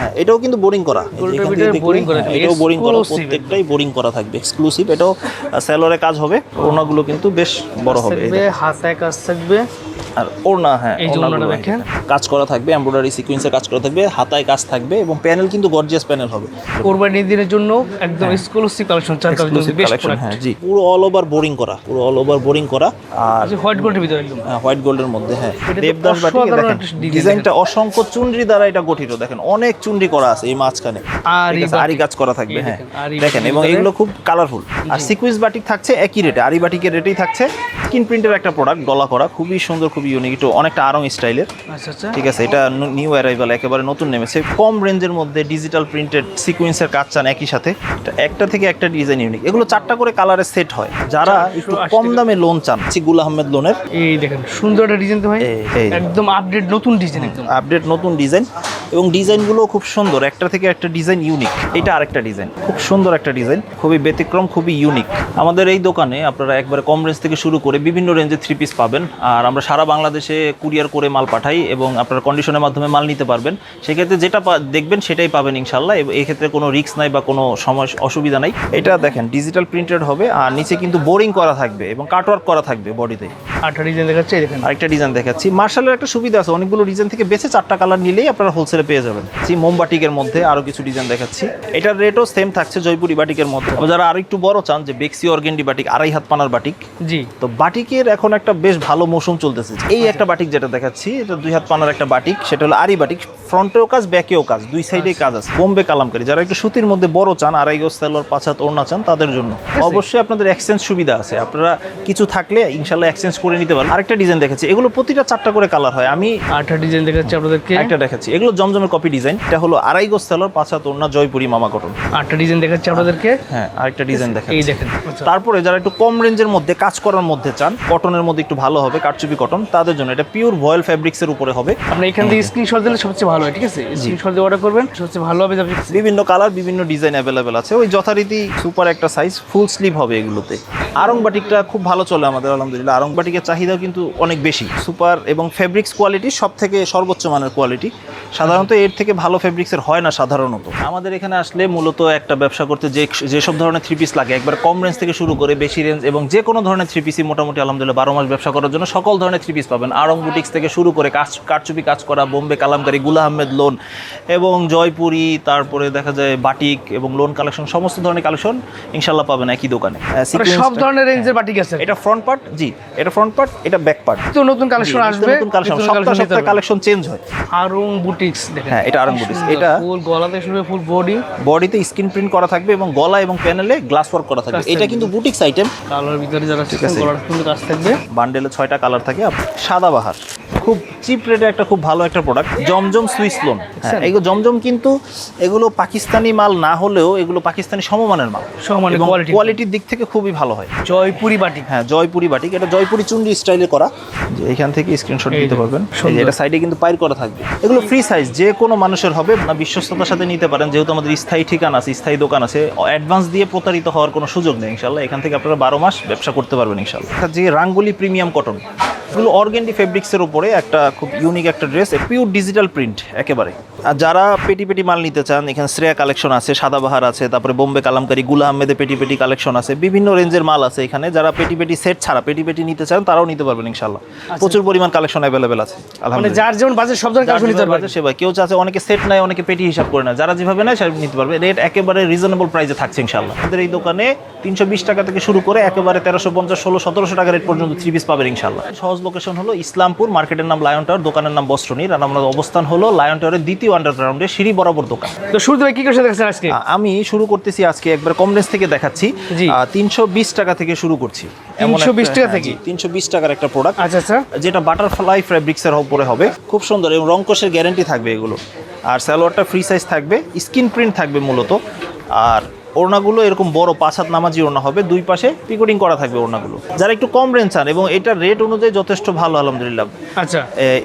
হ্যাঁ এটাও কিন্তু বোরিং করা। হ্যাঁ, এটাও বোরিং করা প্রত্যেকটাই বোরিং করা থাকবে এক্সক্লুসিভ এটাও কাজ হবে ওড়নাগুলো কিন্তু বেশ বড় হবে হাতায় কাজ থাকবে। আর ওড়না হ্যাঁ। কাজ করা থাকবে এমব্রয়ডারি কাজ করা থাকবে হাতায় কাজ থাকবে এবং প্যানেল কিন্তু গর্জিয়াস প্যানেল হবে। কোরবানি দিনের জন্য একদম এক্সক্লুসিভ কালেকশন প্রোডাক্ট হ্যাঁ জি। পুরো অল ওভার বোরিং করা পুরো অল ওভার বোরিং করা। আর হোয়াইট গোল্ডের ভিতরে একদম। হোয়াইট গোল্ডের মধ্যে হ্যাঁ। দেবদাস বাটিকে দেখেন। ডিজাইনটা অসংখ্য চুনরি দ্বারা এটা গঠিত দেখেন অনেক চুনরি করা আছে এই মাঝখানে। আরি। কাজ করা থাকবে হ্যাঁ। দেখেন, এবং এগুলো খুব কালারফুল আর সিকুয়েন্স বাটিক থাকছে একই রেটে আরি বাটিকের রেটেই থাকছে। স্কিন প্রিন্টের একটা প্রোডাক্ট গলা করা। খুবই সুন্দর খুবই ইউনিক একটু অনেকটা আরং স্টাইলের আচ্ছা আচ্ছা। ঠিক আছে এটা নিউ অ্যারাইভাল একেবারে নতুন নেমেছে কম রেঞ্জের মধ্যে ডিজিটাল প্রিন্টেড সিকোয়েন্সের কাজ চান একই সাথে। একটা থেকে একটা ডিজাইন ইউনিক এগুলো চারটা করে কালারের সেট হয়। যারা একটু কম দামে লোন চান সিগুল আহমেদ লোনের এই দেখেন সুন্দর একটা ডিজাইন তো ভাই। একদম আপডেট নতুন ডিজাইন একদম। আপডেট নতুন ডিজাইন এবং ডিজাইনগুলো খুব সুন্দর। একটা থেকে একটা ডিজাইন ইউনিক এটা আরেকটা ডিজাইন। খুব সুন্দর একটা ডিজাইন। খুবই ব্যতিক্রম খুবই ইউনিক আমাদের এই দোকানে আপনারা একবারে কম রেঞ্জ থেকে শুরু করে বিভিন্ন রেঞ্জের থ্রি পিস পাবেন। আর আমরা সারা বাংলাদেশে কুরিয়ার করে মাল পাঠাই এবং আপনারা কন্ডিশনের মাধ্যমে মাল নিতে পারবেন। সেক্ষেত্রে যেটা দেখবেন সেটাই পাবেন ইনশাল্লাহ এবং এই ক্ষেত্রে কোনো রিস্ক নাই বা কোনো সময় অসুবিধা নাই। এটা দেখেন ডিজিটাল প্রিন্টেড হবে আর নিচে কিন্তু বোরিং করা থাকবে এবং কাটওয়ার্ক করা থাকবে বডিতে আটটা ডিজাইন দেখাচ্ছে আরেকটা ডিজাইন দেখাচ্ছি। মার্শালের একটা সুবিধা আছে। অনেকগুলো ডিজাইন থেকে বেছে চারটা কালার নিলেই আপনারা হোলসেলে পেয়ে যাবেন। সেই মোমবাটিকের মধ্যে আরও কিছু ডিজাইন দেখাচ্ছি। এটার রেটও সেম থাকছে জয়পুরি বাটিকের মধ্যে। যারা আরও একটু বড় চান যে বেক্সি অর্গেন্ডি বাটিক আড়াই হাত পানার বাটিক জি। তো বাটিকের এখন একটা বেশ ভালো মৌসুম চলতেছে। এই একটা বাটিক যেটা দেখাচ্ছি এটা দুই হাত পানার একটা বাটিক সেটা হলো আরি বাটিক। ফ্রন্টেও কাজ ব্যাকেও কাজ দুই সাইডে কাজ আছে। বোম্বে কালামকারি। যারা একটু সুতির মধ্যে বড় চান আড়াই গজ সেলর পাঁচ হাত ওড়না চান তাদের জন্য। অবশ্যই আপনাদের এক্সচেঞ্জ সুবিধা আছে। আপনারা কিছু থাকলে ইনশাল্লাহ এক্সচেঞ্জ করে নিতে পারেন। আরেকটা ডিজাইন দেখাচ্ছি। এগুলো প্রতিটা চারটা করে কালার হয়। আমি আটটা ডিজাইন দেখাচ্ছি আপনাদেরকে। একটা দেখাচ্ছি। এগুলো জমজমের কপি ডিজাইন এটা হলো আড়াই গজ সেলর পাঁচ হাত ওড়না জয়পুরি মামা কটন আটটা ডিজাইন দেখাচ্ছে আপনাদেরকে। হ্যাঁ আরেকটা ডিজাইন এই দেখেন আচ্ছা। তারপরে যারা একটু কম রেঞ্জের মধ্যে কাজ করার মধ্যে চান কটনের মধ্যে একটু ভালো হবে কারচুপি কটন তাদের জন্য এটা পিওর ভয়েল ফ্যাব্রিক্সের উপরে হবে। আপনি এখান থেকে স্ক্রিনশট দিলে সবচেয়ে ভালো হয় ঠিক আছে? স্ক্রিনশট দিয়ে অর্ডার করবেন সবচেয়ে ভালো হবে বিভিন্ন কালার বিভিন্ন ডিজাইন অ্যাভেলেবেল আছে। ওই যথারীতি সুপার একটা সাইজ ফুল স্লিভ হবে এগুলোতে। আরং বাটিকটা খুব ভালো চলে আমাদের আলহামদুলিল্লাহ। আরং বাটিকের চাহিদাও কিন্তু অনেক বেশি। সুপার এবং ফেব্রিক্স কোয়ালিটি সব থেকে সর্বোচ্চ মানের কোয়ালিটি সাধারণত এর থেকে ভালো ফেব্রিক্সের হয় না সাধারণত। আমাদের এখানে আসলে মূলত একটা ব্যবসা করতে যে যেসব ধরনের থ্রি পিস লাগে একবার কম রেঞ্জ থেকে শুরু করে বেশি রেঞ্জ এবং যে কোনো ধরনের থ্রি পিসই মোটামুটি আলহামদুলিল্লাহ বারো মাস ব্যবসা করার জন্য সকল ধরনের থ্রি পিস পাবেন। আরং বুটিক্স থেকে শুরু করে কাজ কারচুপি কাজ করা বোম্বে কালামকারি গুলা আহমেদ লোন এবং জয়পুরি তারপরে দেখা যায় বাটিক এবং লোন কালেকশন সমস্ত ধরনের কালেকশন ইনশাল্লাহ পাবেন একই দোকানে। সব ধরনের রেঞ্জের বাটিক আছে। এটা ফ্রন্ট পার্ট জি এটা ফ্রন্ট পার্ট এটা ব্যাক পার্ট তো নতুন কালেকশন আসবে নতুন কালেকশন সপ্তাহ সপ্তাহে কালেকশন চেঞ্জ হয়। আরং বুটিক্স দেখেন। হ্যাঁ, এটা আরং বুটিক্স। এটা- ফুল গলাতে শুরু ফুল বডি বডিতে স্ক্রিন প্রিন্ট করা থাকবে এবং গলা এবং প্যানেলে গ্লাস ওয়ার্ক করা থাকবে। এটা কিন্তু বুটিক্স আইটেম কালার ভিতরে যারা ঠিক আছে। কালার কাজ থাকবে। বান্ডেলে ছয়টা কালার থাকে। সাদা বাহার। খুব চিপ রেটে একটা খুব ভালো একটা প্রোডাক্ট জমজম সুইস লোন হ্যাঁ এগুলো জমজম কিন্তু এগুলো পাকিস্তানি মাল না হলেও এগুলো পাকিস্তানি সমমানের মাল। সমমানের কোয়ালিটির দিক থেকে খুবই ভালো হয়। জয়পুরি বাটিক। হ্যাঁ জয়পুরি বাটিক। এটা জয়পুরি চুন্ডি স্টাইলে করা। যে এখান থেকে স্ক্রিনশট দিতে পারবেন। এই যে এটা সাইডে কিন্তু পাইর করা থাকবে। এগুলো ফ্রি সাইজ যে কোনো মানুষের হবে। না বিশ্বস্ততার সাথে নিতে পারেন। যেহেতু আমাদের স্থায়ী ঠিকানা আছে স্থায়ী দোকান আছে অ্যাডভান্স দিয়ে প্রতারিত হওয়ার কোনো সুযোগ নেই ইনশাল্লাহ এখান থেকে আপনারা বারো মাস ব্যবসা করতে পারবেন ইনশাল্লাহ যে রাঙ্গুলি প্রিমিয়াম কটন এগুলো অর্গেন্ডি ফেব্রিক্সের উপরে একটা খুব ইউনিক একটা ড্রেস পিওর ডিজিটাল প্রিন্ট একেবারে। আর যারা পেটি পেটি মাল নিতে চান এখানে শ্রেয়া কালেকশন আছে সাদাবাহার আছে তারপরে বোম্বে কালামকারি গুলা আহমেদের পেটি পেটি কালেকশন আছে বিভিন্ন রেঞ্জের মাল আছে এখানে। যারা পেটি পেটি সেট ছাড়া পেটি পেটি নিতে চান তারাও নিতে পারবেন ইনশাল্লাহ প্রচুর পরিমাণ কালেকশন অ্যাভেলেবেল আছে মানে আলহামদুলিল্লাহ। যার যেমন বাজেট সব ধরনের কালেকশন নিতে পারবে সেভাবে কেউ চাচ্ছে অনেকে সেট নেয় অনেকে পেটি হিসাব করে না যারা যেভাবে নেয় সেভাবে নিতে পারবে। রেট একেবারে রিজনেবল প্রাইসে থাকছে ইনশাল্লাহ আমাদের এই দোকানে তিনশো বিশ টাকা থেকে শুরু করে একেবারে তেরোশো পঞ্চাশ ষোলো সতেরোশো টাকা রেট পর্যন্ত থ্রি পিস পাবেন ইনশাল্লাহ সহজ লোকেশন হলো ইসলামপুর মার্কেটের নাম লায়ন টাওয়ার দোকানের নাম বস্ত্রনীর আর আমাদের অবস্থান হলো লায়ন টাওয়ারের দ্বিতীয় আন্ডারগ্রাউন্ডে সিঁড়ি বরাবর দোকান। তো শুরুতে কি করে দেখাচ্ছেন আজকে? আমি শুরু করতেছি আজকে একবার কম রেঞ্জ থেকে দেখাচ্ছি। তিনশো বিশ টাকা থেকে শুরু করছি। 320 টাকা থেকে? তিনশো বিশ টাকার একটা প্রোডাক্ট আচ্ছা আচ্ছা। যেটা বাটারফ্লাই ফ্যাব্রিক্সের উপরে হবে। খুব সুন্দর এবং গ্যারান্টি থাকবে এগুলো। আর সালোয়ারটা ফ্রি সাইজ থাকবে স্কিন প্রিন্ট থাকবে মূলত। আর ওড়নাগুলো এরকম বড় পাঁচ হাত নামাজি ওড়না হবে দুই পাশে পিকোডিং করা থাকবে ওড়নাগুলো। যারা একটু কম রেঞ্জ চান এবং এটার রেট অনুযায়ী যথেষ্ট ভালো আলহামদুলিল্লাহ। আচ্ছা।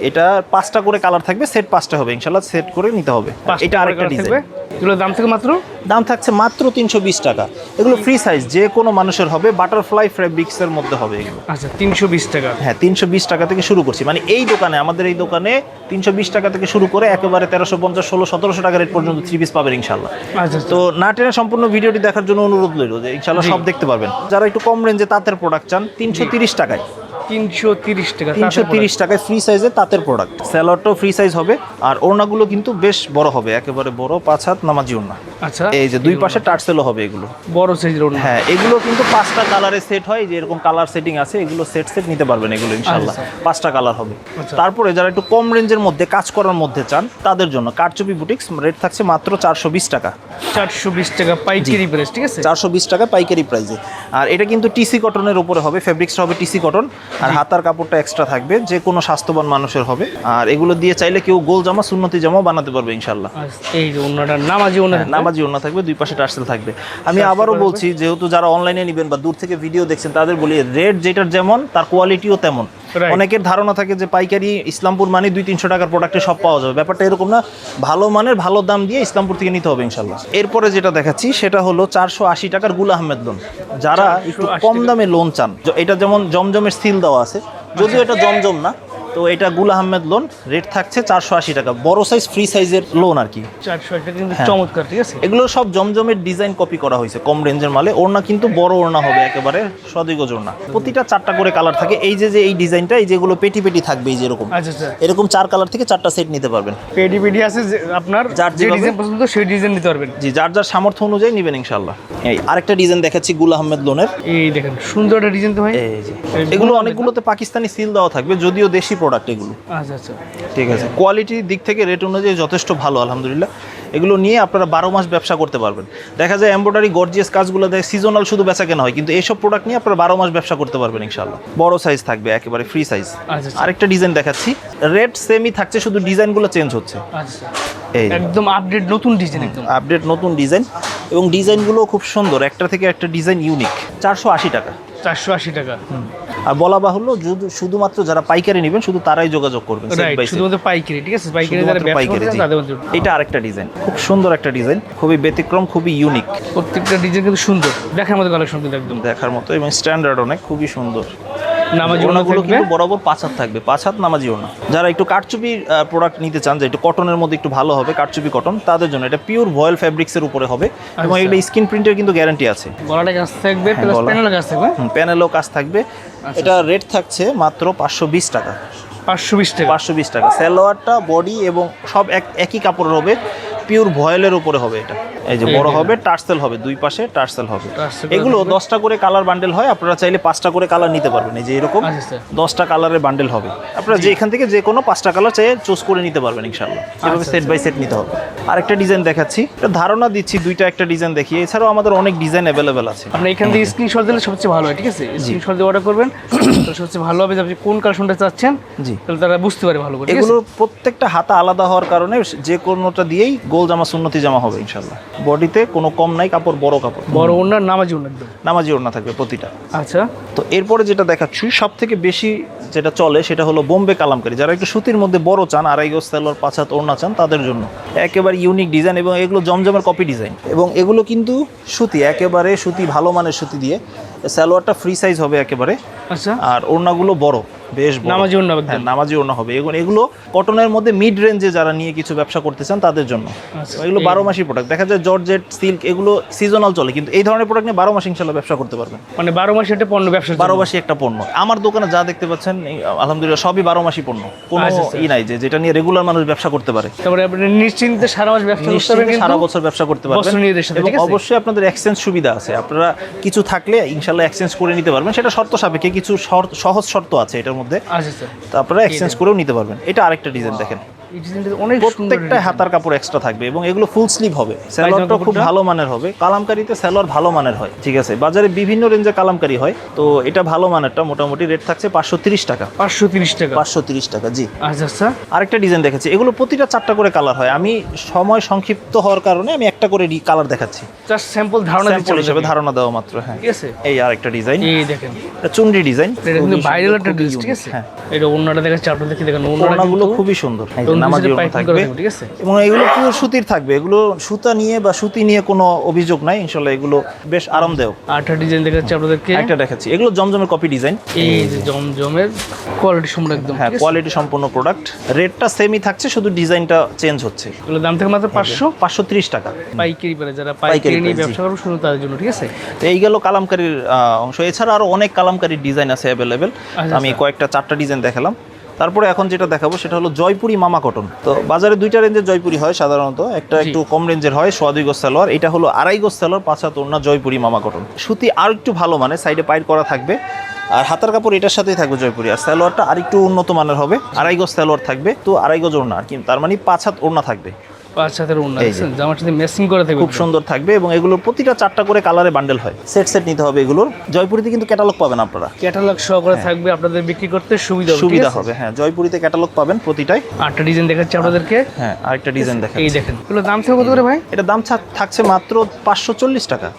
এটা পাঁচটা করে কালার থাকবে সেট পাঁচটা হবে ইনশাল্লাহ সেট করে নিতে হবে। এটা আরেকটা ডিজাইন? এগুলোর দাম থেকে মাত্র? দাম থাকছে মাত্র তিনশো বিশ টাকা। এগুলো ফ্রি সাইজ যে কোনো মানুষের হবে বাটারফ্লাই ফ্যাব্রিক্সের মধ্যে হবে এগুলো। আচ্ছা তিনশো বিশ টাকা। হ্যাঁ তিনশো বিশ টাকা থেকে শুরু করছি। মানে এই দোকানে আমাদের এই দোকানে তিনশো বিশ টাকা থেকে শুরু করে একেবারে তেরোশো পঞ্চাশ ষোলো সতেরোশো টাকা রেট পর্যন্ত থ্রি পিস পাবেন ইনশাল্লাহ আচ্ছা তো না টেনে সম্পূর্ণ ভিডিওটি দেখার জন্য অনুরোধ রইল যে ইনশাল্লাহ সব দেখতে পারবেন। যারা একটু কম রেঞ্জে তাঁতের প্রোডাক্ট চান তিনশো তিরিশ টাকায় তিনশো তিরিশ টাকা তিনশো তিরিশ টাকায় ফ্রি সাইজের তাঁতের প্রোডাক্ট স্যালোয়ারটাও ফ্রি সাইজ হবে আর ওড়নাগুলো কিন্তু বেশ বড় হবে একেবারে বড় পাঁচ হাত নামাজি ওড়না। আচ্ছা। এই যে দুই পাশে টার্সেলও হবে এগুলো। বড় সাইজের ওড়না। হ্যাঁ এগুলো কিন্তু পাঁচটা কালারে সেট হয় যে এরকম কালার সেটিং আছে এগুলো সেট সেট নিতে পারবেন এগুলো ইনশাল্লাহ পাঁচটা কালার হবে। আচ্ছা। তারপরে যারা একটু কম রেঞ্জের মধ্যে কাজ করার মধ্যে চান তাদের জন্য কারচুপি বুটিক্স রেট থাকছে মাত্র চারশো বিশ টাকা। চারশো বিশ টাকা পাইকারি প্রাইস ঠিক আছে? চারশো বিশ টাকা পাইকারি প্রাইসে আর এটা কিন্তু টিসি কটনের উপরে হবে ফেব্রিক্সটা হবে টিসি কটন আর হাতার কাপড়টা এক্সট্রা থাকবে যে কোনো স্বাস্থ্যবান মানুষের হবে। আর এগুলো দিয়ে চাইলে কেউ গোল জামা সুন্নতি জামাও বানাতে পারবে ইনশাল্লাহ আচ্ছা, এই যে ওড়নাটার নামাজি ওড়না হ্যাঁ, নামাজি ওড়না থাকবে দুই পাশে টার্সেল থাকবে। আমি আবারও বলছি যেহেতু যারা অনলাইনে নেবেন বা দূর থেকে ভিডিও দেখছেন তাদের বলি রেট যেটার যেমন তার কোয়ালিটিও তেমন। অনেকের ধারণা থাকে যে পাইকারি ইসলামপুর মানে দুই তিনশো টাকার প্রোডাক্টে সব পাওয়া যাবে। ব্যাপারটা এরকম না ভালো মানের ভালো দাম দিয়ে ইসলামপুর থেকে নিতে হবে ইনশাল্লাহ এরপরে যেটা দেখাচ্ছি সেটা হলো চারশো আশি টাকার গুল আহমেদ লোন যারা একটু কম দামে লোন চান এটা যেমন জমজমের সিল দেওয়া আছে। যদিও এটা জমজম না। তো এটা গুল আহমেদ লোন রেট থাকছে চারশো আশি টাকা। বড় সাইজ ফ্রি সাইজের লোন আর কি। চারশো কিন্তু হ্যাঁ। চমৎকার ঠিক আছে? এগুলো সব জমজমের ডিজাইন কপি করা হয়েছে কম রেঞ্জের মালে। ওড়না কিন্তু বড় ওড়না হবে একেবারে সদিগজ ওড়না। প্রতিটা চারটা করে কালার থাকে। এই যে যে এই ডিজাইনটা এই যেগুলো পেটি পেটি থাকবে এই যেরকম আচ্ছা আচ্ছা। এরকম চার কালার থেকে চারটা সেট নিতে পারবেন। পেডি পেডি আছে আপনার যার যে ডিজাইন পছন্দ সেই ডিজাইন নিতে পারবেন। জি যার যার সামর্থ্য অনুযায়ী নেবেন ইনশাল্লাহ এই আরেকটা ডিজাইন দেখাচ্ছি গুল আহমেদ লোনের এই দেখেন সুন্দর একটা ডিজাইন তো ভাই। এই যে। এগুলো অনেকগুলোতে পাকিস্তানি সিল দেওয়া থাকবে যদিও দেশি প্রোডাক্ট এগুলো। আচ্ছা আচ্ছা। ঠিক আছে। কোয়ালিটির দিক থেকে রেট অনুযায়ী যথেষ্ট ভালো আলহামদুলিল্লাহ। এগুলো নিয়ে আপনারা বারো মাস ব্যবসা করতে পারবেন। দেখা যায় এমব্রয়ডারি গর্জিয়াস কাজগুলো দেয় সিজনাল শুধু বেচা কেনা হয় কিন্তু এইসব প্রোডাক্ট নিয়ে আপনারা বারো মাস ব্যবসা করতে পারবেন ইনশাল্লাহ বড় সাইজ থাকবে একেবারে ফ্রি সাইজ আচ্ছা আচ্ছা। আরেকটা ডিজাইন দেখাচ্ছি। রেট সেমই থাকছে শুধু ডিজাইনগুলো চেঞ্জ হচ্ছে। আচ্ছা এই একদম আপডেট নতুন ডিজাইন একদম। আপডেট নতুন ডিজাইন এবং ডিজাইনগুলো খুব সুন্দর একটা থেকে একটা ডিজাইন ইউনিক চারশো আশি টাকা। চারশো আশি টাকা। আর বলা বাহুল্য শুধুমাত্র যারা পাইকারি নেবেন শুধু তারাই যোগাযোগ করবেন। শুধুমাত্র পাইকারি ঠিক আছে? পাইকারি যারা পাইকারি, এটা আরেকটা ডিজাইন খুব সুন্দর একটা ডিজাইন খুবই ব্যতিক্রম খুবই ইউনিক প্রত্যেকটা ডিজাইন কিন্তু সুন্দর। দেখার মতো কালেকশন কিন্তু একদম। দেখার মতো এবং স্ট্যান্ডার্ড অনেক খুবই সুন্দর। নামাজি ওড়না কিন্তু বরাবর পাঁচ হাত থাকবে পাঁচ হাত নামাজি যারা একটু কাটচুপি প্রোডাক্ট নিতে চান যে একটু কটনের মধ্যে একটু ভালো হবে কাটচুপি কটন তাদের জন্য এটা পিওর ভয়েল ফ্যাব্রিক্সের উপরে হবে এবং আচ্ছা। এটা স্ক্রিন প্রিন্টের কিন্তু গ্যারান্টি আছে। গলাটা কাজ থাকবে হ্যাঁ, প্লাস গলা। প্যানেল কাজ থাকবে প্যানেলও কাজ থাকবে। আচ্ছা। এটা রেট থাকছে মাত্র পাঁচশো বিশ টাকা। পাঁচশো বিশ টাকা। পাঁচশো বিশ টাকা। সালোয়ারটা বডি এবং সব এক একই কাপড়ের হবে পিওর ভয়েলের উপরে হবে এটা। এই যে বড় হবে টার্সেল হবে দুই পাশে টার্সেল হবে। এগুলো। দশটা করে কালার বান্ডেল হয় আপনারা চাইলে পাঁচটা করে কালার নিতে পারবেন। এই যে এরকম আচ্ছা, স্যার। দশটা কালারের বান্ডেল হবে। আপনারা যে এখান থেকে যে কোনো পাঁচটা কালার চাইয়ে চুজ করে নিতে পারবেন ইনশাল্লাহ এভাবে আচ্ছা, সেট বাই সেট নিতে হবে। আরেকটা ডিজাইন দেখাচ্ছি। একটা ধারণা দিচ্ছি দুইটা একটা ডিজাইন দেখিয়ে। এছাড়াও আমাদের অনেক ডিজাইন অ্যাভেলেবেল আছে। আপনি এখান থেকে স্ক্রিনশট দিলে সবচেয়ে ভালো হয় ঠিক আছে? স্ক্রিনশট দিয়ে অর্ডার করবেন। তাহলে সবচেয়ে ভালো হবে যে আপনি কোন কালেকশনটা চাচ্ছেন জি। তাহলে তারা বুঝতে পারে ভালো করে এগুলোর প্রত্যেকটা হাতা আলাদা হওয়ার কারণে যে কোনোটা দিয়েই গোল জামা সুন্নতি জামা হবে ইনশাল্লাহ বডিতে কোনো কম নাই কাপড় বড় কাপড়। বড় ওনার নামাজি ওনার নামাজি ওড়না থাকবে প্রতিটা। আচ্ছা। তো এরপরে যেটা দেখাচ্ছি সব থেকে বেশি যেটা চলে সেটা হলো বোম্বে কালামকারি। যারা একটু সুতির মধ্যে বড় চান আড়াই গোজ সালোয়ার পাঁচ হাত ওড়না চান তাদের জন্য। একেবারে ইউনিক ডিজাইন এবং এগুলো জমজমের কপি ডিজাইন এবং এগুলো কিন্তু সুতি একেবারে সুতি ভালো মানের সুতি দিয়ে। সালোয়ারটা ফ্রি সাইজ হবে একেবারে। আচ্ছা। আর ওড়নাগুলো বড়। বেশ নামাজি ওড়না একদম। হ্যাঁ নামাজি ওড়না হবে। এগুলো এগুলো কটনের মধ্যে মিড রেঞ্জে যারা নিয়ে কিছু ব্যবসা করতে চান তাদের জন্য। আচ্ছা, এগুলো বারো মাসি প্রোডাক্ট দেখা যায় জর্জেট সিল্ক এগুলো সিজনাল চলে কিন্তু এই ধরনের প্রোডাক্ট নিয়ে বারো মাস ইনশাল্লাহ ব্যবসা করতে পারবেন। মানে বারো মাসে একটা পণ্য ব্যবসা বারো মাসি একটা পণ্য। আমার দোকানে যা দেখতে পাচ্ছেন আলহামদুলিল্লাহ সবই বারো মাসি পণ্য। কোনো আচ্ছা, আচ্ছা। ই নাই যে যেটা নিয়ে রেগুলার মানুষ ব্যবসা করতে পারে। তারপরে আপনি নিশ্চিন্তে সারা মাস ব্যবসা করতে পারবেন সারা বছর ব্যবসা করতে পারবেন। এবং অবশ্যই আপনাদের এক্সচেঞ্জ সুবিধা আছে। আপনারা কিছু থাকলে ইনশাল্লাহ এক্সচেঞ্জ করে নিতে পারবেন। সেটা শর্ত সাপেক্ষে কিছু সহজ শর্ত আছে এটার মধ্যে। আচ্ছা তারপরে তো আপনারা এক্সচেঞ্জ করেও নিতে পারবেন। এটা আরেকটা ডিজাইন দেখেন। অনেক প্রত্যেকটা হাতার কাপড় এক্সট্রা থাকবে এবং এগুলো ফুল স্লিভ হবে। স্যালোয়ারটা খুব ভালো মানের হবে। কালামকারিতে স্যালোয়ার ভালো মানের হয় ঠিক আছে? বাজারে বিভিন্ন রেঞ্জে কালামকারি হয়। তো এটা ভালো মানেরটা মোটামুটি রেট থাকছে পাঁচশো তিরিশ টাকা। পাঁচশো তিরিশ টাকা। পাঁচশো তিরিশ টাকা জি। আচ্ছা আচ্ছা। আরেকটা ডিজাইন দেখাচ্ছি এগুলো প্রতিটা চারটা করে কালার হয়। আমি সময় সংক্ষিপ্ত হওয়ার কারণে আমি একটা করে কালার দেখাচ্ছি। জাস্ট স্যাম্পল ধারণা স্যাম্পল হিসেবে ধারণা দেওয়া মাত্র হ্যাঁ। ঠিক আছে? এই আরেকটা ডিজাইন এই দেখেন। এটা চুনরি ডিজাইন এটা কিন্তু ভাইরাল একটা ড্রেস ঠিক আছে? হ্যাঁ। এটা অন্যটা দেখাচ্ছি আপনার দেখে দেখেন খুবই সুন্দর। নামাজি থাকবে। ঠিক আছে? এবং এগুলো পিওর সুতির থাকবে। এগুলো সুতা নিয়ে বা সুতি নিয়ে কোনো অভিযোগ নাই। ইনশাল্লাহ এগুলো বেশ আরামদায়ক। আটটা ডিজাইন দেখাচ্ছি আপনাদেরকে। একটা দেখাচ্ছি। এগুলো জমজমের কপি ডিজাইন এই যে জমজমের কোয়ালিটি সম্পূর্ণ একদম হ্যাঁ? কোয়ালিটি সম্পন্ন প্রোডাক্ট রেটটা সেমই থাকছে শুধু ডিজাইনটা চেঞ্জ হচ্ছে। এগুলোর দাম থেকে মাত্র পাঁচশো? পাঁচশো ত্রিশ টাকা। পাইকারি পারে যারা পাইকারি নিয়ে ব্যবসা করবে শুধু তাদের জন্য ঠিক আছে? তো এই গেল কালামকারীর অংশ। এছাড়া আরও অনেক কালামকারির ডিজাইন আছে অ্যাভেলেবেল আচ্ছা, আমি কয়েকটা চারটা ডিজাইন দেখালাম। তারপরে এখন যেটা দেখাবো সেটা হলো জয়পুরি মামা কটন। তো বাজারে দুইটা রেঞ্জের জয়পুরি হয় সাধারণত একটা একটু কম রেঞ্জের হয় সোয়া দুই গোজ সালোয়ার এটা হলো আড়াই গোস সালোয়ার পাঁচ হাত ওড়না জয়পুরি মামা কটন। সুতি আর একটু ভালো মানে সাইডে পাইট করা থাকবে। আর হাতার কাপড় এটার সাথেই থাকবে জয়পুরি। আর সালোয়ারটা আরেকটু উন্নত মানের হবে আড়াই গজ সালোয়ার থাকবে তো আড়াই গোজ ওড়না আর কি তার মানে পাঁচ হাত ওড়না থাকবে। পাঁচ এই যে। জামার সাথে ম্যাচিং করে থাকবে। খুব সুন্দর থাকবে এবং এগুলোর প্রতিটা চারটা করে কালারে বান্ডেল হয়। সেট সেট নিতে হবে এগুলোর। জয়পুরিতে কিন্তু ক্যাটালগ পাবেন আপনারা। ক্যাটালগ সহকারে থাকবে আপনাদের বিক্রি করতে সুবিধা সুবিধা হবে হ্যাঁ। জয়পুরিতে ক্যাটালগ পাবেন প্রতিটাই। আটটা ডিজাইন দেখাচ্ছি আপনাদেরকে। হ্যাঁ আরেকটা ডিজাইন দেখেন এই দেখেন। এগুলো দাম থেকে কত করে ভাই? এটা দাম থাক- থাকছে মাত্র পাঁচশো চল্লিশ টাকা।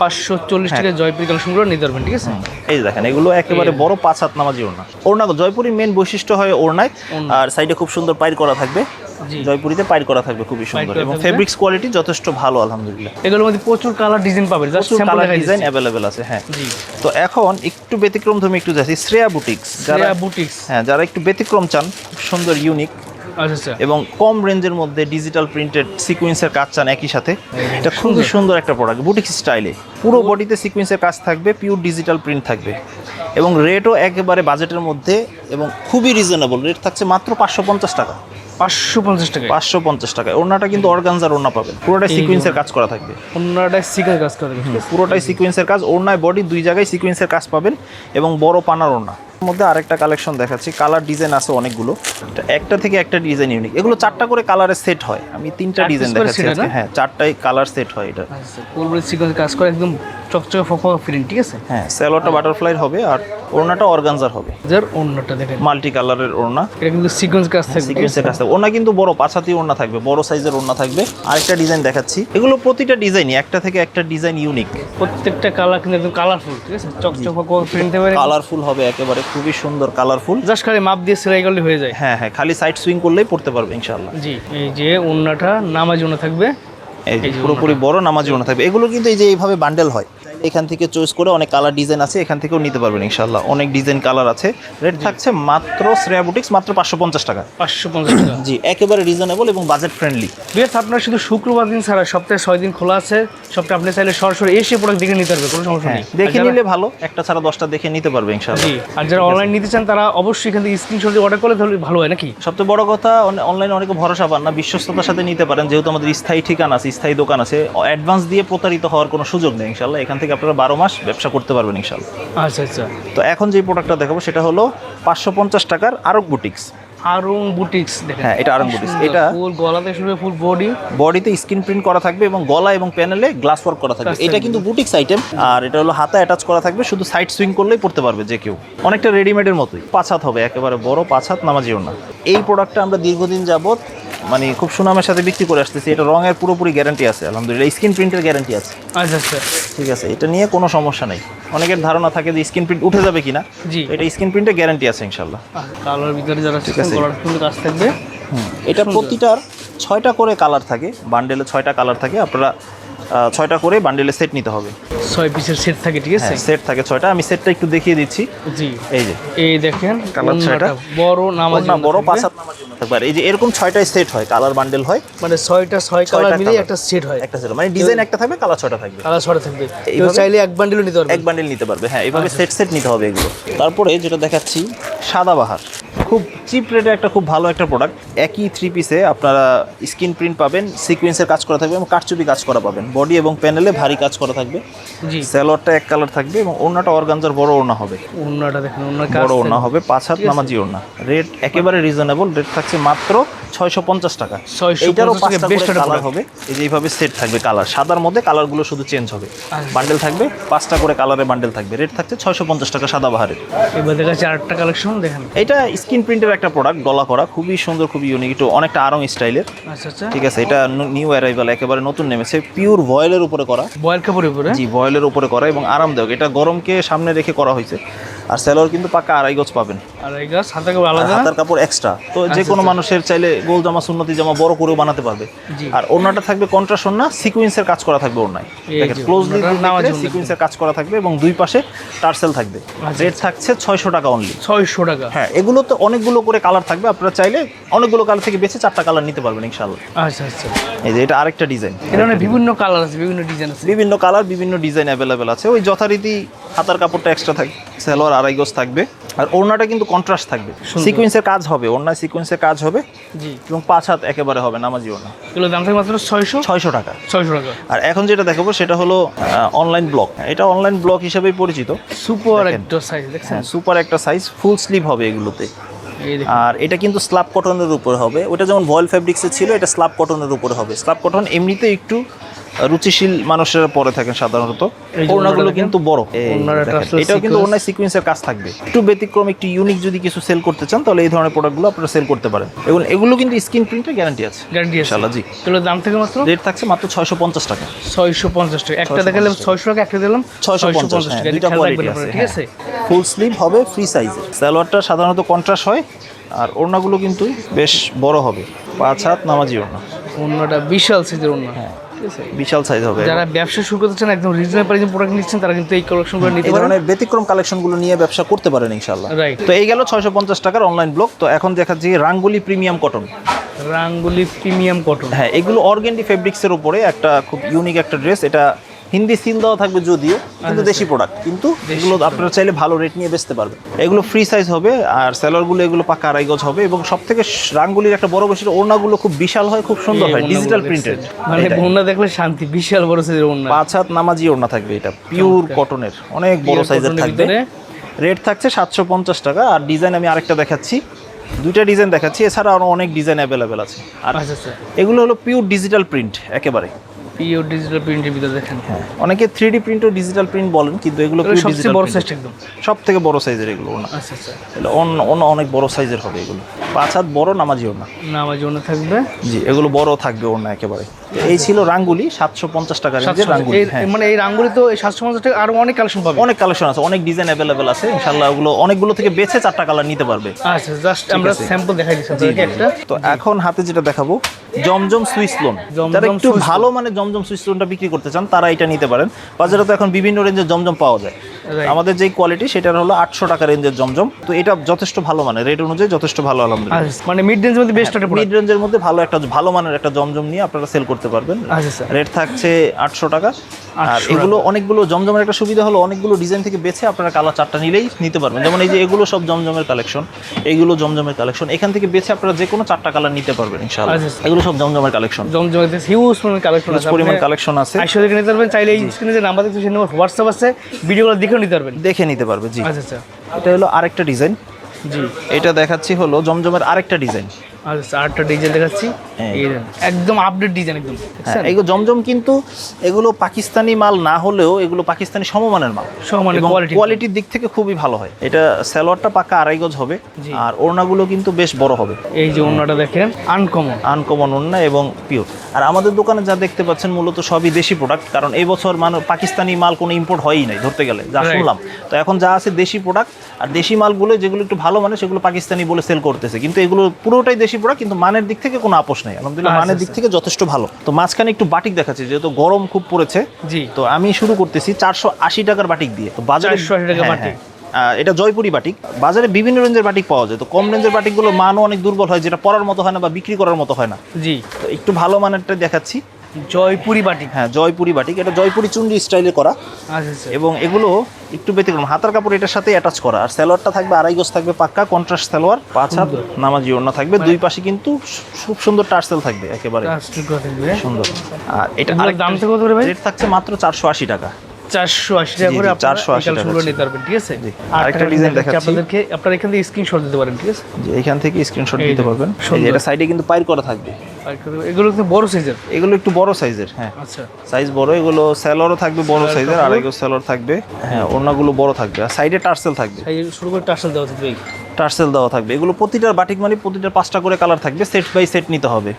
পাঁচশো চল্লিশ হ্যাঁ। টাকা জয়পুরি নিতে পারবেন ঠিক আছে? এই যে দেখেন এগুলো একেবারে বড় পাঁচ হাত নামাজি ওড়না। ওড়না জয়পুরির মেন বৈশিষ্ট্য হয় ওড়নায়। আর সাইডে খুব সুন্দর পাইর করা থাকবে। জয়পুরিতে করা থাকবে খুবই সুন্দর। এবং। ফেব্রিক্স কোয়ালিটি যথেষ্ট ভালো আলহামদুলিল্লাহ। এগুলোর মধ্যে প্রচুর কালার ডিজাইন পাবেন প্রচুর কালার ডিজাইন অ্যাভেলেবেল আছে হ্যাঁ। তো এখন একটু ব্যতিক্রম ধর্মী একটু যাচ্ছি শ্রেয়া বুটিক্স যারা শ্রেয়া বুটিক্স হ্যাঁ যারা একটু ব্যতিক্রম চান খুব সুন্দর ইউনিক এবং কম রেঞ্জের মধ্যে ডিজিটাল প্রিন্টেড সিকুয়েন্সের কাজ চান একই সাথে। এটা খুবই সুন্দর। একটা প্রোডাক্ট বুটিক স্টাইলে পুরো বডিতে সিকুয়েন্সের কাজ থাকবে পিওর ডিজিটাল প্রিন্ট থাকবে। এবং রেটও একেবারে বাজেটের মধ্যে এবং খুবই রিজনেবল রেট থাকছে মাত্র পাঁচশো পঞ্চাশ টাকা। পাঁচশো পঞ্চাশ টাকা পাঁচশো পঞ্চাশ টাকা ওড়নাটা কিন্তু অর্গানজার ওড়না পাবেন। পুরোটাই সিকুয়েন্সের কাজ করা থাকবে। অন্যটায় সিকের কাজ করে পুরোটাই সিকুয়েন্সের কাজ। ওড়নায় বডি দুই জায়গায় সিকুয়েন্সের কাজ পাবেন এবং বড় পানার এর মধ্যে আরেকটা কালেকশন দেখাচ্ছি। কালার ডিজাইন আছে অনেকগুলো। একটা থেকে একটা ডিজাইন ইউনিক এগুলো চারটা করে কালারের সেট হয়। আমি তিনটা ডিজাইন দেখাচ্ছি হয় চারটাই কালার সেট হয় এটা। আচ্ছা কাজ করে একদম চকচকে ফফা প্রিন্ট ঠিক আছে? হ্যাঁ স্যালোয়ারটা বাটারফ্লাই হবে আর ওড়নাটা অর্গানজার হবে। যার অন্যটা দেখেন। মাল্টি কালারের ওড়না। এটা কিন্তু সিকোয়েন্স কাজ থাকবে? সিকুয়েন্সের কাজ থাকবে। ওড়না কিন্তু বড় পাঁচাতি ওড়না থাকবে বড় সাইজের ওড়না থাকবে। আরেকটা ডিজাইন দেখাচ্ছি। এগুলো প্রতিটা ডিজাইনই একটা থেকে একটা ডিজাইন ইউনিক প্রত্যেকটা কালার কিন্তু একদম কালারফুল ঠিক আছে? চকচক ফফা প্রিন্ট হবে কালারফুল হবে একেবারে খুবই সুন্দর কালারফুল জাস্ট খালি মাপ দিয়ে সেলাই করলে হয়ে যায়। হ্যাঁ হ্যাঁ খালি সাইড সুইং করলেই পড়তে পারবে ইনশাআল্লাহ। জি এই যে অন্যটা নামাজ অন্য থাকবে। পুরোপুরি বড় নামাজি ওড়না থাকবে। এগুলো কিন্তু এই যে এইভাবে বান্ডেল হয়। এখান থেকে চয়েস করে অনেক কালার ডিজাইন আছে এখান থেকেও নিতে পারবেন ইনশাআল্লাহ। অনেক ডিজাইন কালার আছে। রেট থাকছে মাত্র শ্রেয়া বুটিক্স মাত্র পাঁচশো পঞ্চাশ টাকা। পাঁচশো পঞ্চাশ টাকা। জি একেবারে রিজনেবল এবং বাজেট ফ্রেন্ডলি বিয়ার্স আপনার শুধু শুক্রবার দিন ছাড়া সপ্তাহে ছয় দিন খোলা আছে। সপ্তাহে আপনি চাইলে সরাসরি এসে প্রোডাক্ট দেখে নিতে পারবে কোনো সমস্যা হ্যাঁ নেই দেখে নিলে ভালো একটা ছাড়া দশটা দেখে নিতে পারবে ইনশাআল্লাহ। জি আর যারা অনলাইন নিতে চান তারা অবশ্যই এখান থেকে স্ক্রিনশট দিয়ে অর্ডার করলে তাহলে ভালো হয় নাকি? সবচেয়ে বড় কথা অনলাইনে অনেকে ভরসা পান না বিশ্বস্ততার সাথে নিতে পারেন। যেহেতু আমাদের স্থায়ী ঠিকানা আছে স্থায়ী দোকান আছে অ্যাডভান্স দিয়ে প্রতারিত হওয়ার কোনো সুযোগ নেই ইনশাল্লাহ এখান থেকে আপনারা বারো মাস ব্যবসা করতে পারবেন ইনশাল্লাহ। আচ্ছা আচ্ছা। তো এখন যে প্রোডাক্টটা দেখাবো সেটা হলো পাঁচশো পঞ্চাশ টাকার আরক বুটিক্স আরং বুটিক্স দেখেন। হ্যাঁ, এটা আরং বুটিক্স। এটা- ফুল গলা থেকে শুরু ফুল বডি বডিতে স্ক্রিন প্রিন্ট করা থাকবে এবং গলা এবং প্যানেলে গ্লাস ওয়ার্ক করা থাকবে। এটা কিন্তু বুটিক্স আইটেম আর এটা হলো হাতা অ্যাটাচ করা থাকবে শুধু সাইড সুইং করলেই পড়তে পারবে যে কেউ। অনেকটা রেডিমেডের মতোই। পাঁচ হাত হবে একেবারে বড় পাঁচ হাত নামাজিও না। এই প্রোডাক্টটা আমরা দীর্ঘদিন যাবত মানে খুব সুনামের সাথে বিক্রি করে আসতেছি। এটা রঙের পুরোপুরি গ্যারান্টি আছে আলহামদুলিল্লাহ। স্ক্রিন প্রিন্টের গ্যারান্টি আছে। আচ্ছা আচ্ছা। ঠিক আছে এটা নিয়ে কোনো সমস্যা নেই। অনেকের ধারণা থাকে যে স্ক্রিন প্রিন্ট উঠে যাবে কিনা। জি। এটা স্ক্রিন প্রিন্টের গ্যারান্টি আছে ইনশাল্লাহ কালার ভিতরে যারা ঠিক আছে। কাজ থাকবে। এটা প্রতিটার ছয়টা করে কালার থাকে বান্ডেলে ছয়টা কালার থাকে। আপনারা ছয়টা করে বান্ডেলে সেট নিতে হবে। ছয় পিসের সেট থাকে ঠিক আছে? হ্যাঁ সেট থাকে ছয়টা। আমি সেটটা একটু দেখিয়ে দিচ্ছি। জি। এই যে। এই দেখেন কালার ছয়টা। বড় নামাজ না বড়। পাঁচ থাকবে। আর এই যে এরকম ছয়টায় সেট হয় কালার বান্ডেল হয়। মানে ছয়টা ছয় ছয়টা কালার colour। একটা সেট হয়। একটা সেট মানে ডিজাইন একটা থাকবে কালার ছয়টা থাকবে। কালার ছয়টা থাকবে। কেউ চাইলে এক বান্ডিলও নিতে পারবে। এক বান্ডেল নিতে পারবে। হ্যাঁ এইভাবে সেট সেট নিতে হবে এগুলো। তারপরে যেটা দেখাচ্ছি সাদাবাহার খুব চিপ রেটে একটা খুব ভালো একটা প্রোডাক্ট একই থ্রি পিসে আপনারা স্ক্রিন প্রিন্ট পাবেন সিকোয়েন্সের কাজ করা থাকবে এবং কারচুপি কাজ করা পাবেন। বডি এবং প্যানেলে ভারী কাজ করা থাকবে। জি। স্যালোয়ারটা এক কালার থাকবে এবং ওড়নাটা অর্গানজার বড় ওড়না হবে। অন্যটা দেখেন কাজ বড় ওড়না হবে পাঁচ হাত। নামাজি ওড়না। রেট একেবারে রিজনেবল রেট থাকছে মাত্র ছয়শো পঞ্চাশ টাকা। 650 এইটারও টাকা পাঁচটা কালার। হবে। এই যে এইভাবে সেট থাকবে কালার সাদার মধ্যে কালারগুলো শুধু চেঞ্জ হবে। আচ্ছা। বান্ডেল থাকবে পাঁচটা করে কালারের বান্ডেল থাকবে। রেট থাকছে ছয়শো পঞ্চাশ টাকা সাদা বাহারের। এবার দেখা যাচ্ছে আরেকটা কালেকশন দেখেন। এটা স্ক্রিন প্রিন্টের একটা প্রোডাক্ট গলা করা। খুবই সুন্দর খুবই ইউনিক একটু অনেকটা আরং স্টাইলের আচ্ছা আচ্ছা। ঠিক আছে এটা নিউ অ্যারাইভাল একেবারে নতুন নেমেছে। পিওর ভয়েলের উপরে করা। বয়েল কাপড়ের উপরে? জি ভয়েলের উপরে করা এবং আরামদায়ক। এটা গরমকে সামনে রেখে করা হয়েছে। আর স্যালোয়ার কিন্তু পাকা আড়াই গজ পাবেন। আর এই গাছ হাতে করে আলাদা? হাতার কাপড় এক্সট্রা তো যে কোনো মানুষের চাইলে গোল জামা সুন্নতি জামা বড় করেও বানাতে পারবে। আর ওড়নাটা থাকবে কন্ট্রাস্ট ওড়না সিকুয়েন্সের কাজ করা থাকবে ওড়নায়। দেখেন ক্লোজলি সিকুয়েন্সের কাজ করা থাকবে এবং দুই পাশে টার্সেল থাকবে। আচ্ছা, রেট থাকছে ছয়শো টাকা অনলি ছয়শো টাকা। হ্যাঁ এগুলো তো অনেকগুলো করে কালার থাকবে। আপনারা চাইলে অনেকগুলো কালার থেকে বেছে চারটা কালার নিতে পারবেন ইনশাআল্লাহ। আচ্ছা আচ্ছা। এই যে এটা আরেকটা ডিজাইন এর মানে বিভিন্ন কালার আছে বিভিন্ন ডিজাইন আছে। বিভিন্ন কালার বিভিন্ন ডিজাইন অ্যাভেলেবেল আছে। ওই যথারীতি হাতার কাপড়টা এক্সট্রা থাকবে। সালোয়ার আড়াই গজ থাকবে। আর ওড়নাটা কিন্তু কন্ট্রাস্ট থাকবে। সিকোয়েন্সের কাজ হবে ওড়নায় সিকোয়েন্সের কাজ হবে। জি। এবং পাঁচ হাত একেবারে হবে নামাজি ওড়না। এগুলো দাম মাত্র ছয়শো? ছয়শো টাকা। ছয়শো টাকা। আর এখন যেটা দেখাবো সেটা হলো অনলাইন ব্লক এটা অনলাইন ব্লক হিসেবেই পরিচিত। সুপার। একটা সাইজ দেখছেন? সুপার একটা সাইজ ফুল স্লিভ হবে এগুলোতে। আর এটা কিন্তু স্ল্যাব কটনের উপর হবে। ওটা যেমন ভয়েল ফ্যাব্রিক্সে ছিল এটা স্ল্যাব কটনের উপর হবে। স্ল্যাব কটন এমনিতে একটু রুচিশীল মানুষেরা পরে থাকেন সাধারণত। ওড়নাগুলো কিন্তু বড়। এটাও কিন্তু। ওড়নায় সিকোয়েন্সের কাজ থাকবে। একটু ব্যতিক্রম একটু ইউনিক যদি কিছু সেল করতে চান তাহলে এই ধরনের প্রোডাক্টগুলো আপনারা সেল করতে পারেন। এবং এগুলো কিন্তু স্ক্রিন প্রিন্টের গ্যারান্টি আছে। গ্যারান্টি আছে। ইনশাআল্লাহ জি। এগুলোর দাম থেকে মাত্র? রেট থাকছে মাত্র ছয়শো পঞ্চাশ টাকা। ছয়শো পঞ্চাশ টাকা। একটা দেখালাম ছয়শো টাকা একটা দিলাম ছয়শো পঞ্চাশ টাকা। দুইটা কোয়ালিটি আছে ঠিক আছে? ফুল স্লিভ হবে ফ্রি সাইজের সালোয়ারটা সাধারণত কন্ট্রাস্ট হয় আর ওড়নাগুলো কিন্তু বেশ বড় হবে। পাঁচ হাত নামাজি ওড়না। অন্যটা বিশাল সাইজের অন্য হ্যাঁ। ঠিক আছে বিশাল সাইজ হবে। যারা ব্যবসা শুরু করতে চান একদম রিজনেবল প্রাইসে প্রোডাক্ট নিচ্ছেন তারা কিন্তু এই কালেকশনগুলো নিতে পারেন। ধরনের ব্যতিক্রম কালেকশনগুলো নিয়ে ব্যবসা করতে পারেন ইনশাআল্লাহ। রাইট তো এই গেল ছয়শো পঞ্চাশ টাকার অনলাইন ব্লগ তো এখন দেখাচ্ছি Rangoli premium cotton Rangoli premium cotton হ্যাঁ এগুলো অর্গেন্ডি ফেব্রিক্সের উপরে একটা খুব ইউনিক একটা ড্রেস এটা হিন্দি সিল দেওয়া থাকবে যদিও কিন্তু দেশি প্রোডাক্ট কিন্তু এগুলো আপনারা চাইলে ভালো রেট নিয়ে বেচতে পারবেন। এগুলো ফ্রি সাইজ হবে আর সেলারগুলো এগুলো পাকা আড়াই গজ হবে এবং সব থেকে রাঙ্গুলির একটা বড় বৈশিষ্ট্য ওড়নাগুলো খুব বিশাল হয় খুব সুন্দর হয় ডিজিটাল প্রিন্টেড মানে বন্যা দেখলে শান্তি বিশাল বড় সাইজের ওড়না। পাঁচ হাত নামাজি ওড়না থাকবে এটা পিওর কটনের অনেক বড় সাইজের থাকবে। রেট থাকছে সাতশো পঞ্চাশ টাকা আর ডিজাইন আমি আরেকটা দেখাচ্ছি। দুইটা ডিজাইন দেখাচ্ছি এছাড়া আরও অনেক ডিজাইন অ্যাভেলেবেল আছে। আর আচ্ছা আচ্ছা। এগুলো হলো পিওর ডিজিটাল প্রিন্ট একেবারে। পিওর ডিজিটাল প্রিন্টের ভিতরে দেখেন। অনেকে থ্রি ডি প্রিন্ট ও ডিজিটাল প্রিন্ট বলেন কিন্তু এগুলো এগুলো সবচেয়ে বড় সাইজটা একদম। সব থেকে বড় সাইজের এগুলো না। আচ্ছা আচ্ছা। অন্য অনেক বড় সাইজের হবে এগুলো। পাঁচ হাত বড় নামাজি ওড়না। না আমার থাকবে। জি এগুলো বড় থাকবে ওড়না একেবারে। এই ছিল রাঙ্গুলি সাতশো পঞ্চাশ টাকা রেঞ্জের রাঙ্গুলি হ্যাঁ। মানে এই রাঙ্গুলি তো এই সাতশো পঞ্চাশ টাকা আরও অনেক কালেকশন পাবে। অনেক কালেকশন আছে অনেক ডিজাইন অ্যাভেলেবেল আছে ইনশাল্লাহ ওগুলো অনেকগুলো থেকে বেছে চারটা কালার নিতে পারবে। আচ্ছা জাস্ট আমরা স্যাম্পল দেখাই দিচ্ছি তো এখন হাতে যেটা দেখাবো জমজম সুইস লোন। যারা একটু ভালো মানে জমজম সুইস লোনটা বিক্রি করতে চান তারা এটা নিতে পারেন। বাজারে তো এখন বিভিন্ন রেঞ্জের জমজম পাওয়া যায়. আমাদের যেই কোয়ালিটি সেটার হলো আটশো টাকা রেঞ্জের জমজম। তো এটা যথেষ্ট ভালো মানে রেট অনুযায়ী যথেষ্ট ভালো আলহামদুলিল্লাহ। আচ্ছা, মানে মিড রেঞ্জের মধ্যে বেস্ট মিড রেঞ্জের মধ্যে ভালো একটা ভালো মানের একটা জমজম নিয়ে আপনারা সেল করতে পারবেন। আচ্ছা রেট থাকছে আটশো টাকা। আর এগুলো অনেকগুলো জমজমের একটা সুবিধা হলো অনেকগুলো ডিজাইন থেকে বেছে আপনারা কালার চারটা নিলেই নিতে পারবেন। যেমন এই যে এগুলো সব জমজমের কালেকশন এগুলো জমজমের কালেকশন এখান থেকে বেছে আপনারা যে কোনো চারটা কালার নিতে পারবেন ইনশাআল্লাহ। আচ্ছা। এগুলো সব জমজমের কালেকশন জমজমাতে হিউজ পরিমাণ কালেকশন আছে। পরিমাণ কালেকশন আছে। আইসো দেখে নিতে পারবেন চাইলে এই স্ক্রিনে যে নাম্বার দেখতে সেই নাম্বার হোয়াটসঅ্যাপ আছে ভিডিওগুলো দেখেও নিতে পারবেন? দেখে নিতে পারবে জি। আচ্ছা আচ্ছা। এটা হলো আরেকটা ডিজাইন। জি। এটা দেখাচ্ছি হলো জমজমের আরেকটা ডিজাইন। আচ্ছা ডিজাইন দেখাচ্ছি। এই দেখেন, একদম আপডেট ডিজাইন একদম এগুলো জমজম কিন্তু এগুলো পাকিস্তানি মাল না হলেও এগুলো পাকিস্তানি সমমানের মাল। সমমানের এবং কোয়ালিটির দিক থেকে খুবই ভালো হয়। এটা সালোয়ারটা পাকা আড়াই গজ হবে আর ওড়নাগুলো কিন্তু বেশ বড় হবে। এই যে অন্যটা দেখেন আনকমন আনকমন ওড়না এবং পিওর আর আমাদের দোকানে যা দেখতে পাচ্ছেন মূলত সবই দেশি প্রোডাক্ট কারণ এই বছর মানে পাকিস্তানি মাল কোনো ইম্পোর্ট হয়ই নাই ধরতে গেলে যা. শুনলাম। তো এখন যা আছে দেশি প্রোডাক্ট আর দেশি মালগুলো যেগুলো একটু ভালো মানে সেগুলো পাকিস্তানি বলে সেল করতেছে। কিন্তু এগুলো পুরোটাই দেশি প্রোডাক্ট কিন্তু মানের দিক থেকে কোনো আপোষ নেই। আলহামদুলিল্লাহ আচ্ছা, মানের দিক আচ্ছা। থেকে যথেষ্ট ভালো। তো মাঝখানে একটু বাটিক দেখাচ্ছে যেহেতু গরম খুব পড়েছে। জি। তো আমি শুরু করতেছি চারশো আশি টাকার বাটিক দিয়ে। তো বাজারে টাকা হ্যাঁ, বাটিক। হ্যাঁ। এটা জয়পুরি বাটিক। বাজারে বিভিন্ন রেঞ্জের বাটিক পাওয়া যায়। তো কম রেঞ্জের বাটিকগুলো মানও অনেক দুর্বল হয় যেটা পরার মতো হয় না বা বিক্রি করার মতো হয় না। জি। তো একটু ভালো মানেরটা দেখাচ্ছি। জয়পুরি বাটি হ্যাঁ জয়পুরি বাটিক। এটা জয়পুরি চুন্ডি স্টাইলে করা। আচ্ছা আচ্ছা। এবং এগুলো একটু ব্যতিক্রম। হাতার কাপড় এটার সাথে অ্যাটাচ করা। আর সালোয়ারটা থাকবে আড়াই গজ থাকবে পাক্কা কন্ট্রাস্ট সালোয়ার পাঁচ হাত নামাজি ওড়না থাকবে। দুই পাশে কিন্তু খুব সুন্দর টার্সেল থাকবে একেবারে। সুন্দর। আর এটা দাম থেকে কত ভাই? রেট থাকছে মাত্র চারশো আশি টাকা। চারশো আশি টাকা করে জি, আপনারা 480 এই কালেকশনগুলো টাকা নিতে পারবেন ঠিক আছে? আর একটা ডিজাইন দেখাচ্ছি। আপনাদেরকে আপনারা এখান থেকে স্ক্রিনশট দিতে পারেন ঠিক আছে? এখান থেকে স্ক্রিনশট দিতে পারবেন। এটা সাইডে কিন্তু পাইর করা থাকবে। এগুলো কিন্তু বড় সাইজের এগুলো একটু বড় সাইজের হ্যাঁ। আচ্ছা। সাইজ বড় এগুলো স্যালোয়ারও থাকবে বড় সাইজের। আড়াই গজ স্যালোয়ার থাকবে হ্যাঁ ওড়নাগুলো বড় থাকবে। আর সাইডে টার্সেল থাকবে। শুরু করে টার্সেল দেওয়া থাকবে। টার্সেল দেওয়া থাকবে। এগুলো প্রতিটার বাটিক মানে প্রতিটার পাঁচটা করে কালার থাকবে সেট বাই সেট নিতে হবে।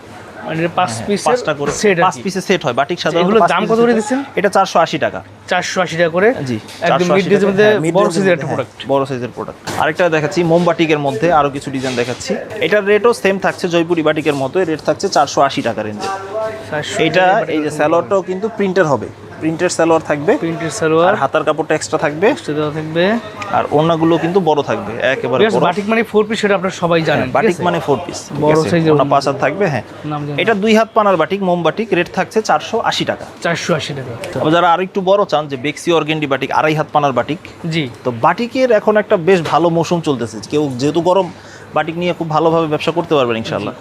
মানে পাঁচ পিস পাঁচটা করে সেট পাঁচ পিসের সেট হয়। বাটিক সাধারণত এগুলোর দাম কত করে দিচ্ছেন? এটা চারশো আশি টাকা। চারশো আশি টাকা করে? জি একদম মিড রেঞ্জের মধ্যে হ্যাঁ, বড় সাইজের একটা প্রোডাক্ট হ্যাঁ, বড় সাইজের প্রোডাক্ট আরেকটা দেখাচ্ছি মোমবাটিকের মধ্যে আরও কিছু ডিজাইন দেখাচ্ছি। এটার রেটও সেম থাকছে জয়পুরি বাটিকের মতো রেট থাকছে চারশো আশি টাকা রেঞ্জে এটা এই যে স্যালোয়ারটাও কিন্তু প্রিন্টের হবে। প্রিন্টের স্যালোয়ার থাকবে। প্রিন্টের আর সালোয়ার হাতার কাপড়টা এক্সট্রা থাকবে। এক্সট্রা দেওয়া থাকবে। আর ওড়নাগুলো কিন্তু বড় থাকবে একেবারে বড়। বাটিক মানে ফোর পিস সেটা আপনারা সবাই জানেন হ্যাঁ, বাটিক মানে ফোর পিস বড় size-এর ওনা পাঁচ হাত থাকবে হ্যাঁ। এটা দুই হাত পানার বাটিক মোম বাটিক রেট থাকছে চারশো আশি টাকা। চারশো আশি টাকা। আবার যারা আরও একটু বড় চান যে বেক্সি অর্গেন্ডি বাটিক আড়াই হাত পানার বাটিক জি। তো বাটিকের এখন একটা বেশ ভালো মৌসুম চলতেছে। কেউ যেহেতু গরম বাটিক নিয়ে খুব ভালোভাবে ব্যবসা করতে পারবেন ইনশাল্লাহ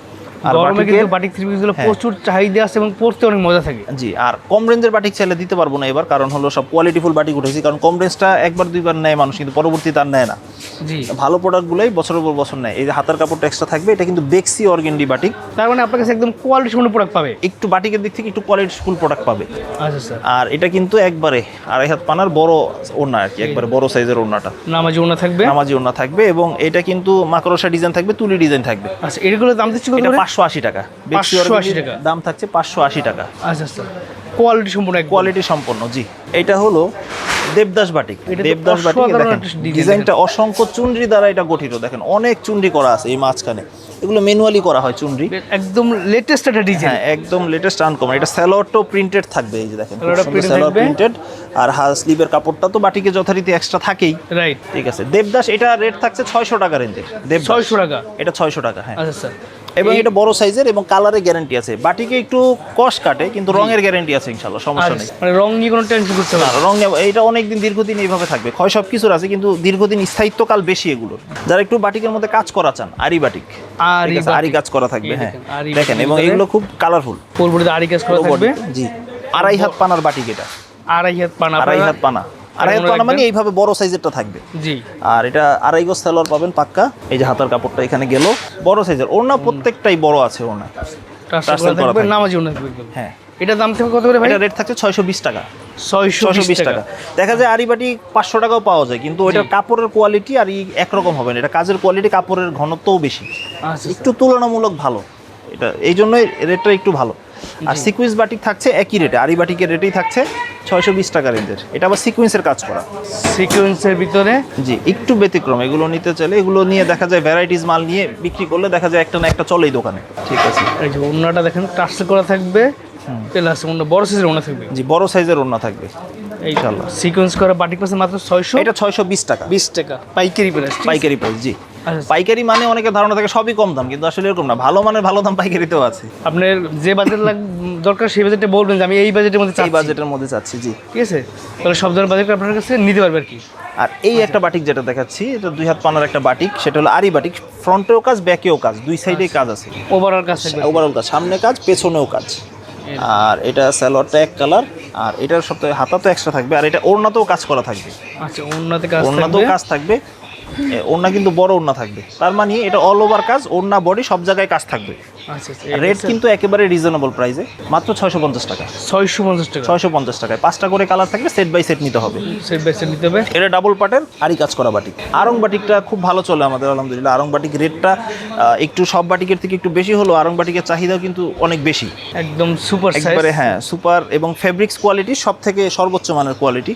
আর গরমে কিন্তু বাটিক থ্রি পিসগুলো হ্যাঁ। প্রচুর চাহিদা আছে এবং পরতে অনেক মজা থাকে। জি আর কম রেঞ্জের বাটিক চাইলে দিতে পারব না এবার কারণ হলো সব কোয়ালিটিফুল বাটিক উঠেছি কারণ কম রেঞ্জটা একবার দুইবার নেয় মানুষ কিন্তু পরবর্তীতে আর নেয় না। জি। ভালো প্রোডাক্টগুলোই বছরের পর বছর নেয়। এই যে হাতার কাপড়টা এক্সট্রা থাকবে এটা কিন্তু বেক্সি অর্গেন্ডি বাটিক। তার মানে আপনার কাছে একদম কোয়ালিটি প্রোডাক্ট পাবে। একটু বাটিকের দিক থেকে একটু কোয়ালিটি ফুল প্রোডাক্ট পাবে। আচ্ছা স্যার। আর এটা কিন্তু একবারে আড়াই হাত পানার বড় ওড়না আর কি একবারে বড় সাইজের ওড়নাটা। নামাজি থাকবে। নামাজি ওড়না থাকবে এবং এটা কিন্তু মাকড়সা ডিজাইন থাকবে তুলি ডিজাইন থাকবে। আচ্ছা দাম দিচ্ছি এটা পাঁচশো আশি টাকা। বেক্সি 580 টাকা। দাম থাকছে পাঁচশো আশি টাকা। আচ্ছা কোয়ালিটি সম্পূর্ণ কোয়ালিটি সম্পন্ন জি। এটা হলো দেবদাস বাটিক। দেবদাস বাটিক দেখেন। ডিজাইনটা অসংখ্য চুনরি দ্বারা এটা গঠিত। দেখেন অনেক চুনরি করা আছে এই মাঝখানে। এগুলো ম্যানুয়ালি করা হয় চুনরি। একদম লেটেস্ট একটা ডিজাইন। হ্যাঁ একদম লেটেস্ট আনকমন এটা স্যালোয়ারটাও প্রিন্টেড থাকবে এই যে দেখেন স্যালোয়ার প্রিন্টেড আর হা স্লিভের কাপড়টা তো বাটিকে যথারীতি এক্সট্রা থাকেই। রাইট ঠিক আছে। দেবদাস এটা রেট থাকছে ছয়শো টাকা রেঞ্জে দেবদাস। ছয়শো টাকা। এটা ছয়শো টাকা হ্যাঁ। আচ্ছা স্যার এবং এটা বড় সাইজের এবং কালারের গ্যারান্টি আছে। বাটিকে একটু কষ কাটে কিন্তু রঙের গ্যারান্টি আছে ইনশাল্লাহ সমস্যা নেই। মানে রং নিয়ে কোনো টেনশন করতে হবে না। রং নেব এইটা অনেকদিন দীর্ঘদিন এইভাবে থাকবে। ক্ষয় সব কিছুর আছে কিন্তু দীর্ঘদিন স্থায়িত্বকাল বেশি এগুলোর। যারা একটু বাটিকের মধ্যে কাজ করা চান আরি বাটিক আরি আরি কাজ করা থাকবে হ্যাঁ। দেখেন, আরি এবং এগুলো খুব কালারফুল পরবর্তীতে আড়ি কাজ করা থাকবে। জি। আড়াই হাত পানার বাটিক এটা। আড়াই হাত পানা। আড়াই হাত পানা। আড়াই পানা মানে এইভাবে বড় সাইজেরটা থাকবে। জি। আর এটা আড়াই গজ সালোয়ার পাবেন পাক্কা। এই যে হাতার কাপড়টা এখানে গেল। বড় সাইজের। ওড়না প্রত্যেকটাই বড় আছে থাকবে। নামাজি ওনা হ্যাঁ। এটা দাম থেকে কত করে ভাই? এটা রেট থাকছে ছয়শো বিশ টাকা। ছয়শো ছশো বিশ বিশ টাকা। দেখা যায় আরিবাটি পাঁচশো টাকাও পাওয়া যায় কিন্তু ওইটার কাপড়ের কোয়ালিটি আর একরকম হবে না। এটা কাজের কোয়ালিটি কাপড়ের ঘনত্বও বেশি। আচ্ছা একটু তুলনামূলক ভালো। এটা এই জন্যই রেটটা একটু ভালো। আর সিকুয়েন্স বাটিক থাকছে একই রেটে আরি বাটিকের রেটেই থাকছে ছয়শো বিশ টাকা রেঞ্জের এটা আবার সিকুয়েন্সের কাজ করা। সিকোয়েন্সের ভিতরে? জি একটু ব্যতিক্রম এগুলো নিতে চাইলে এগুলো নিয়ে দেখা যায় ভ্যারাইটিস মাল নিয়ে বিক্রি করলে দেখা যায় একটা না একটা চলেই দোকানে। ঠিক আছে। এই যে ওনাটা দেখেন টার্সেল করা থাকবে প্লাস ওনা বড় সাইজের ওনা থাকবে। জি বড় সাইজের থাকবে। সিকোয়েন্স করা বাটিক পাশে মাত্র ছয়শো এটা ছয়শো বিশ টাকা। বিশ টাকা পাইকারি প্রাইস পাইকারি প্রাইস জি। পাইকারি মানে অনেকের ধারণা থাকে সবই কম দাম কিন্তু আসলে এরকম না। ভালো মানের ভালো দাম পাইকারিতেও আছে। আপনার যে বাজেট দরকার সেই বাজেটে বলবেন যে আমি এই বাজেটের মধ্যে এই বাজেটের মধ্যে চাচ্ছি জি। ঠিক আছে? তাহলে সব ধরনের বাজেট আপনার কাছে নিতে পারবে আর কি। আর এই একটা বাটিক যেটা দেখাচ্ছি এটা দুই হাত পানার একটা বাটিক সেটা হলো আরি বাটিক। ফ্রন্টেও কাজ ব্যাকেও কাজ দুই সাইডেই কাজ আছে। ওভারঅল কাজ ওভারঅল কাজ সামনে কাজ পেছনেও কাজ। আর এটা স্যালোয়ারটা এক কালার আর এটার সপ্তাহে হাতা তো এক্সট্রা থাকবে আর এটা ওড়নাতেও কাজ করা থাকবে। আচ্ছা ওনাতে কাজ ওড়নাতেও থাকবে। কাজ থাকবে। ওড়না কিন্তু বড় ওড়না থাকবে। তার মানে এটা অল ওভার কাজ, ওড়না বডি সব জায়গায় কাজ থাকবে। রেট কিন্তু একেবারে রিজনেবল প্রাইসে মাত্র ছয়শো পঞ্চাশ টাকা ছয়শো পঞ্চাশ টাকা। ছয়শো পঞ্চাশ টাকায়। পাঁচটা করে কালার থাকবে সেট বাই সেট নিতে হবে। সেট বাই সেট নিতে হবে। এটা ডাবল পাটের আরই কাজ করা বাটিক আরং বাটিকটা খুব ভালো চলে আমাদের আলহামদুলিল্লাহ। আরং বাটিক রেটটা একটু সব বাটিকের থেকে একটু বেশি হলো আরং বাটিকের চাহিদাও কিন্তু অনেক বেশি। একদম সুপার একবারে হ্যাঁ সুপার এবং ফেব্রিক্স কোয়ালিটি সব থেকে সর্বোচ্চ মানের কোয়ালিটি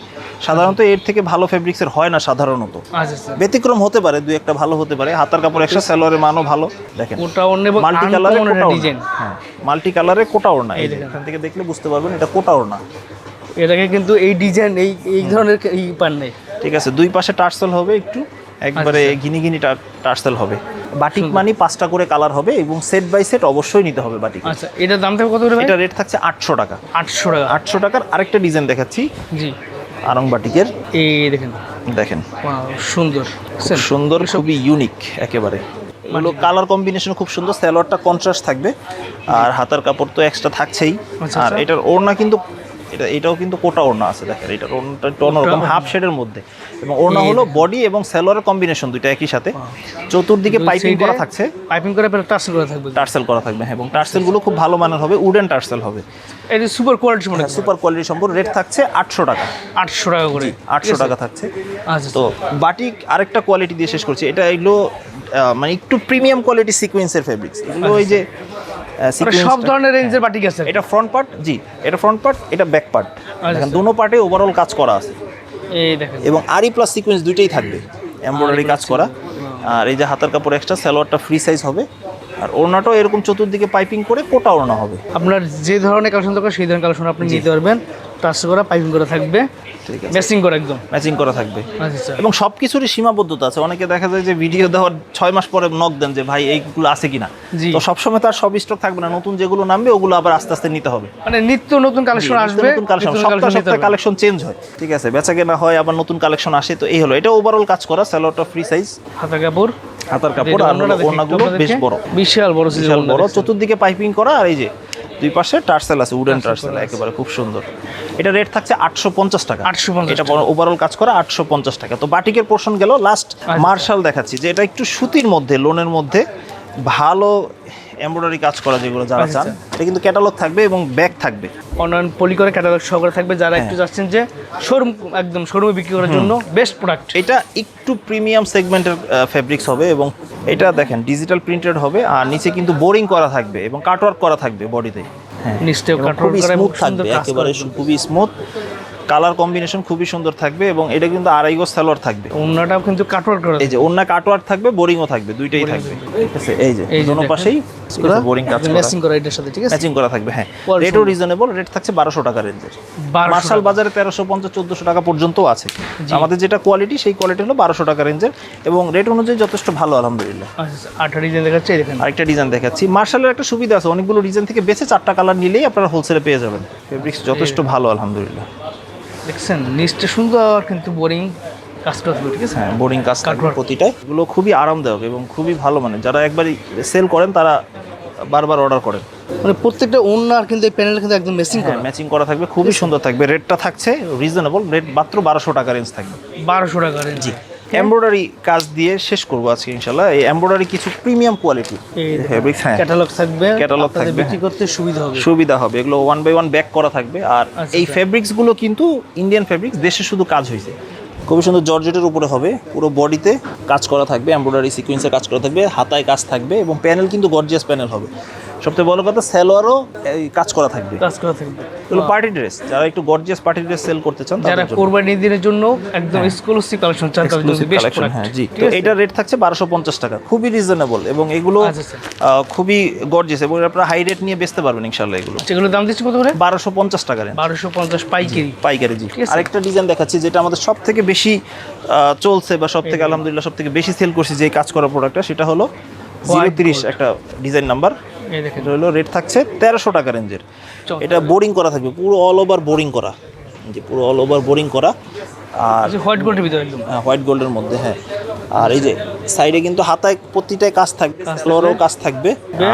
সাধারণত এর থেকে ভালো ফেব্রিক্সের হয় না সাধারণত। আচ্ছা ব্যতিক্রম হতে পারে দুই একটা ভালো হতে পারে। হাতার কাপড় একটা স্যালোয়ারের মানও ভালো। দেখেন মাল্টি কালারে ডিজাইন। হ্যাঁ মাল্টি কালারে কোটা ওড়না এই। এখান থেকে দেখলে বুঝতে পারবেন এটা কোটা ওড়না এটাকে কিন্তু এই ডিজাইন এই এই ধরনের এই পান নেই। ঠিক আছে দুই পাশে টার্সেল হবে একটু একবারে আচ্ছা। গিনি গিনি টার্সেল হবে। বাটিক মানে পাঁচটা করে কালার হবে এবং সেট বাই সেট অবশ্যই নিতে হবে বাটিক। আচ্ছা এটার দাম থাকবে কত এটা রেট থাকছে আটশো টাকা। আটশো টাকা। আটশো টাকার আরেকটা ডিজাইন দেখাচ্ছি। জি। আরং বাটিকের। এই দেখেন। দেখেন। সুন্দর। সুন্দর খুবই ইউনিক একেবারে। এগুলো কালার কম্বিনেশন খুব সুন্দর স্যালোয়ারটা কন্ট্রাস্ট থাকবে আর হাতার কাপড় তো এক্সট্রা থাকছেই আচ্ছা, আর আচ্ছা। এটার ওড়না কিন্তু এটা এটাও কিন্তু কোটা ওড়না আছে দেখেন এটা ওড়নাটা একটু অন্যরকম হাফ শেডের মধ্যে। এবং ওড়না হলো বডি এবং স্যালোয়ারের কম্বিনেশন দুইটা একই সাথে। চতুর্দিকে পাইপিং করা থাকছে। পাইপিং করে পরে টাচ করা থাকবে। টার্সেল করা থাকবে হ্যাঁ এবং টার্সেলগুলো খুব ভালো মানের হবে উডেন টার্সেল হবে। এটা সুপার কোয়ালিটি মনে সুপার কোয়ালিটি সম্পূর্ণ রেট থাকছে আটশো টাকা। আটশো টাকা করে। আটশো টাকা থাকছে। আচ্ছা। তো বাটিক আরেকটা কোয়ালিটি দিয়ে শেষ করছি এটা এগুলো মানে একটু প্রিমিয়াম কোয়ালিটি সিকোয়েন্সের ফেব্রিক্স এগুলো ওই যে সব ধরনের রেঞ্জের বাটিক আছে। এটা ফ্রন্ট পার্ট জি এটা ফ্রন্ট পার্ট এটা ব্যাক পার্ট আচ্ছা। দেখেন দুনো পার্টে ওভারঅল কাজ করা আছে। এই দেখেন। এবং আরি প্লাস সিকোয়েন্স দুইটাই থাকবে এমব্রয়ডারি কাজ করা। আর এই যে হাতার কাপড় এক্সট্রা সালোয়ারটা ফ্রি সাইজ হবে। আর ওড়নাটাও এরকম চতুর্দিকে পাইপিং করে কোটা ওড়না হবে। আপনার যে ধরনের কালেকশন দরকার সেই ধরনের কালেকশন আপনি নিতে পারবেন। টাচ করা পাইপিং করা থাকবে। ঠিক আছে। ম্যাচিং করা একদম। ম্যাচিং করা থাকবে। আচ্ছা আচ্ছা। এবং সব কিছুরই সীমাবদ্ধতা আছে। অনেকে দেখা যায় যে ভিডিও দেওয়ার ছয় মাস পরে নক দেন যে ভাই এইগুলো আছে কিনা? তো সবসময় তার সব স্টক থাকবে না। নতুন যেগুলো নামবে ওগুলো আবার আস্তে আস্তে নিতে হবে। মানে নিত্য নতুন কালেকশন আসবে নতুন কালেকশন সপ্তাহে সপ্তাহে। কালেকশন চেঞ্জ হয়। ঠিক আছে বেচা কেনা হয় আবার নতুন কালেকশন আসে। তো এই হলো। এটা ওভারঅল কাজ করা স্যালোয়ারটা ফ্রি সাইজ হাতা কাপড়। হাতার কাপড় আর ওড়নাগুলো বেশ বড়। বিশাল বড় বিশাল বড়। চতুর্দিকে পাইপিং করা আর এই যে দুই পাশে টার্সেল আছে উডেন টার্সেল। একেবারে খুব সুন্দর এটা রেট থাকছে আটশো পঞ্চাশ টাকা আটশো এটা ওভারঅল কাজ করা আটশো পঞ্চাশ টাকা তো বাটিকের পোর্শন গেল লাস্ট আচ্ছা। মার্শাল দেখাচ্ছি যে এটা একটু সুতির মধ্যে লোনের মধ্যে ভালো এমব্রয়ডারি কাজ করা যেগুলো যারা আচ্ছা, চান এটা কিন্তু ক্যাটালগ থাকবে এবং ব্যাগ থাকবে। অনলাইন পলি করে ক্যাটালগ সহকারে থাকবে যারা হ্যাঁ। একটু চাচ্ছেন যে শোরুম একদম শোরুমে বিক্রি করার জন্য বেস্ট প্রোডাক্ট এটা একটু প্রিমিয়াম সেগমেন্টের ফেব্রিক্স হবে এবং এটা দেখেন ডিজিটাল প্রিন্টেড হবে আর নিচে কিন্তু বোরিং করা থাকবে এবং কাটওয়ার্ক করা থাকবে বডিতে হ্যাঁ নিশ্চয়ই কাটওয়ার্ক করা থাকবে একেবারে খুবই স্মুথ কালার কম্বিনেশন খুবই সুন্দর থাকবে এবং এটা কিন্তু আড়াই গজ সালোয়ার থাকবে। ওড়নাটাও কিন্তু কাটওয়ার্ক করা এই যে অন্য কাটওয়ার্ক থাকবে বোরিংও থাকবে দুইটাই থাকবে। ঠিক আছে এই যে দোনো পাশেই বোরিং কাজ করা। ম্যাচিং করা এটার সাথে ঠিক আছে? ম্যাচিং করা থাকবে হ্যাঁ। রেটও রিজনেবল রেট থাকছে বারোশো টাকা রেঞ্জের মার্শাল বাজারে তেরোশো পঞ্চাশ চোদ্দোশো টাকা পর্যন্ত আছে। আমাদের যেটা কোয়ালিটি সেই কোয়ালিটি হলো বারোশো টাকা রেঞ্জের এবং রেট অনুযায়ী যথেষ্ট ভালো আলহামদুলিল্লাহ। আচ্ছা আঠারো ডিজাইন দেখাচ্ছে দেখেন। আরেকটা ডিজাইন দেখাচ্ছি। মার্শালের একটা সুবিধা আছে অনেকগুলো ডিজাইন থেকে বেছে চারটা কালার নিলেই আপনারা হোলসেলে পেয়ে যাবেন। ফেব্রিক্স যথেষ্ট ভালো আলহামদুলিল্লাহ। দেখছেন নিচটা সুন্দর কিন্তু বোরিং কাজ ঠিক আছে? হ্যাঁ বোরিং কাজ প্রতিটাই। এগুলো খুবই আরামদায়ক এবং খুবই ভালো মানে যারা একবারই সেল করেন তারা বারবার অর্ডার করেন। মানে প্রত্যেকটা ওড়নার কিন্তু এই প্যানেল কিন্তু একদম ম্যাচিং করা। ম্যাচিং করা থাকবে খুবই সুন্দর থাকবে। রেটটা থাকছে রিজনেবল রেট মাত্র বারোশো টাকা রেঞ্জ থাকবে। বারোশো টাকা রেঞ্জ এমব্রয়ডারি কাজ দিয়ে শেষ করব আজকে ইনশাল্লাহ এই এমব্রয়ডারি কিছু প্রিমিয়াম কোয়ালিটি ফেব্রিক্স হ্যাঁ ক্যাটালগ থাকবে আপনাদের থাকবে, বিক্রি করতে সুবিধা হবে। সুবিধা হবে এগুলো ওয়ান বাই ওয়ান ব্যাক করা থাকবে। আর আচ্ছা, এই আচ্ছা। ফেব্রিক্সগুলো কিন্তু ইন্ডিয়ান ফেব্রিক্স দেশে শুধু কাজ হয়েছে খুবই সুন্দর জর্জেটের উপরে হবে পুরো বডিতে কাজ করা থাকবে এমব্রয়ডারি সিকোয়েন্সের কাজ করা থাকবে হাতায় কাজ থাকবে এবং প্যানেল কিন্তু গর্জিয়াস প্যানেল হবে। সবথেকে বড় কথা স্যালোয়ারও এই কাজ করা থাকবে। কাজ করা থাকবে। এগুলো পার্টি ড্রেস যারা একটু গর্জিয়াস পার্টি ড্রেস সেল করতে চান যারা কোরবানি দিনের জন্য একদম এক্সক্লুসিভ কালেকশন চান তাদের জন্য বেস্ট হ্যাঁ জি। তো এটার রেট থাকছে বারোশো পঞ্চাশ টাকা খুবই রিজনেবল এবং এগুলো আচ্ছা, আচ্ছা। খুবই গর্জিয়াস এবং আপনারা হাই রেট নিয়ে বেচতে পারবেন ইনশাল্লাহ এগুলো। যেগুলো দাম দিচ্ছি কত করে? বারোশো পঞ্চাশ টাকা রেঞ্জ বারোশো পঞ্চাশ পাইকারি। পাইকারি জি। আরেকটা ডিজাইন দেখাচ্ছি যেটা আমাদের সব থেকে বেশি চলছে বা সব থেকে আলহামদুলিল্লাহ সব থেকে বেশি সেল করছি যে কাজ করা প্রোডাক্টটা সেটা হলো জিরো তিরিশ একটা ডিজাইন নাম্বার এটা হলো রেট থাকছে তেরোশো টাকা রেঞ্জের এটা বোরিং করা থাকবে পুরো অল ওভার বোরিং করা। যে পুরো অল ওভার বোরিং করা। আর হোয়াইট গোল্ডের ভিতরে একদম। হোয়াইট গোল্ডের মধ্যে হ্যাঁ। আর এই যে সাইডে কিন্তু হাতায় প্রতিটায় কাজ থাকবে ফ্লোরেও কাজ থাকবে।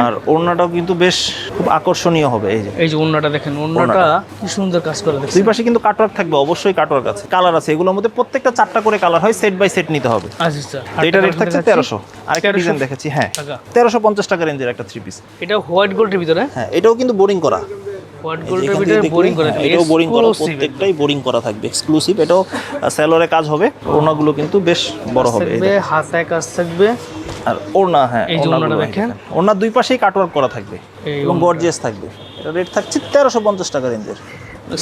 আর ওড়নাটাও কিন্তু বেশ খুব আকর্ষণীয় হবে এই যে। এই যে ওড়নাটা দেখেন ওড়নাটা কি সুন্দর কাজ করে দেখছেন। দুই পাশে কিন্তু কাটওয়ার্ক থাকবে অবশ্যই কাটওয়ার্ক আছে। কালার আছে এগুলোর মধ্যে প্রত্যেকটা চারটা করে কালার হয় সেট বাই সেট নিতে হবে। আচ্ছা আচ্ছা। এটা রেট থাকছে তেরোশো। আরেকটা 1300 ডিজাইন দেখাচ্ছি হ্যাঁ। টাকা। তেরোশো পঞ্চাশ টাকা রেঞ্জের একটা থ্রি পিস এটা হোয়াইট গোল্ডের ভিতরে? হ্যাঁ এটাও কিন্তু বোরিং করা। বোরিং করে হ্যাঁ, এটাও বোরিং করা প্রত্যেকটাই বোরিং করা থাকবে এক্সক্লুসিভ এটাও স্যালোরে কাজ হবে ওড়নাগুলো কিন্তু বেশ বড় হবে এই থাকবে দেখেন। হাতায় কাজ থাকবে। আর ওড়না হ্যাঁ ওড়নাটা দেখেন। ওড়নার দুই পাশেই কাটওয়ার্ক করা থাকবে এবং গর্জিয়াস থাকবে। এটা রেট থাকছে তেরোশো পঞ্চাশ টাকা রেঞ্জের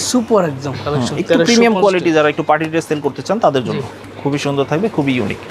সুপার একদম একটু প্রিমিয়াম কোয়ালিটি যারা একটু পার্টি ড্রেস সেল করতে চান তাদের জন্য খুবই সুন্দর থাকবে খুবই ইউনিক